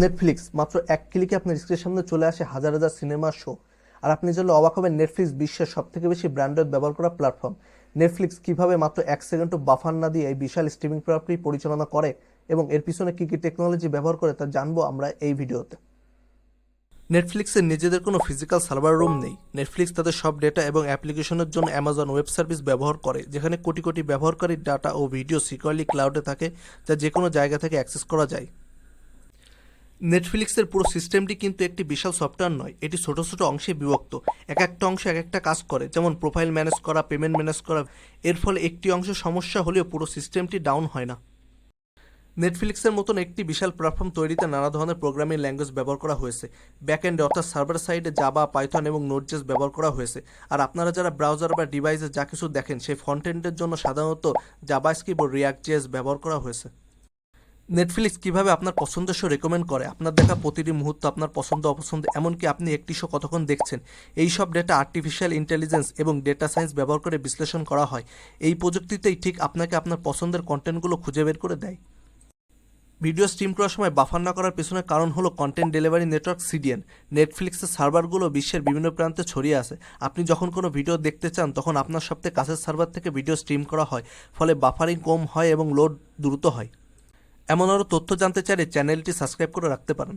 Netflix মাত্র এক ক্লিকে আপনার স্ক্রিনের সামনে চলে আসে হাজার হাজার সিনেমা শো আর আপনি জানলে অবাক হবেন নেটফ্লিক্স বিশ্বের সব থেকে বেশি ব্র্যান্ডেড ব্যবহার করা প্ল্যাটফর্ম নেটফ্লিক্স কীভাবে মাত্র এক সেকেন্ডও বাফার না দিয়ে এই বিশাল স্ট্রিমিং প্রক্রিয়া পরিচালনা করে এবং এর পিছনে কী কী টেকনোলজি ব্যবহার করে তা জানব আমরা এই ভিডিওতে। নেটফ্লিক্সের নিজেদের কোনো ফিজিক্যাল সার্ভার রুম নেই। নেটফ্লিক্স তাদের সব ডেটা এবং অ্যাপ্লিকেশনের জন্য অ্যামাজন ওয়েব সার্ভিস ব্যবহার করে, যেখানে কোটি কোটি ব্যবহারকারীর ডাটা ও ভিডিও সিকিউরলি ক্লাউডে থাকে, যা যে কোনো জায়গা থেকে অ্যাক্সেস করা যায়। নেটফ্লিক্সের পুরো সিস্টেমটি কিন্তু একটি বিশাল সফটওয়্যার নয়। এটি ছোট ছোট অংশে বিভক্ত। এক একটা অংশ এক একটা কাজ করে। যেমন প্রোফাইল ম্যানেজ করা পেমেন্ট ম্যানেজ করা। এর ফলে একটি অংশ সমস্যা হলেও পুরো সিস্টেমটি ডাউন হয় না। নেটফ্লিক্সের মতন একটি বিশাল প্ল্যাটফর্ম তৈরিতে নানা ধরনের প্রোগ্রামিং ল্যাঙ্গুয়েজ ব্যবহার করা হয়েছে। ব্যাকএন্ডে অর্থাৎ সার্ভার সাইডে জাবা পাইথন এবং নোটজেস ব্যবহার করা হয়েছে। আর আপনারা যারা ব্রাউজার বা ডিভাইসে যা কিছু দেখেন, সেই ফন্টেন্টের জন্য সাধারণত জাবা স্ক্রিপ্ট ও রিয়াক্ট জেস ব্যবহার করা হয়েছে। নেটফ্লিক্স কীভাবে আপনার পছন্দ শো রেকমেন্ড করে? আপনার দেখা প্রতিটি মুহূর্ত, আপনার পছন্দ, অপছন্দ, এমনকি আপনি একটি শো কতক্ষণ দেখছেন? এই সব ডেটা আর্টিফিশিয়াল ইন্টেলিজেন্স এবং ডেটা সায়েন্স ব্যবহার করে বিশ্লেষণ করা হয়। এই প্রযুক্তিতেই ঠিক আপনাকে আপনার পছন্দের কন্টেন্টগুলো খুঁজে বের করে দেয়। ভিডিও স্ট্রিম করার সময় বাফার না করার পেছনে কারণ হলো কন্টেন্ট ডেলিভারি নেটওয়ার্ক সিডিএন নেটফ্লিক্সের সার্ভারগুলো বিশ্বের বিভিন্ন প্রান্তে ছড়িয়ে আছে। আপনি যখন কোনো ভিডিও দেখতে চান, তখন আপনার সবথেকে কাছের সার্ভার থেকে ভিডিও স্ট্রিম করা হয়। ফলে বাফারিং কম হয় এবং লোড দ্রুত হয়। এমন আরও তথ্য জানতে চাইলে চ্যানেলটি সাবস্ক্রাইব করে রাখতে পারেন।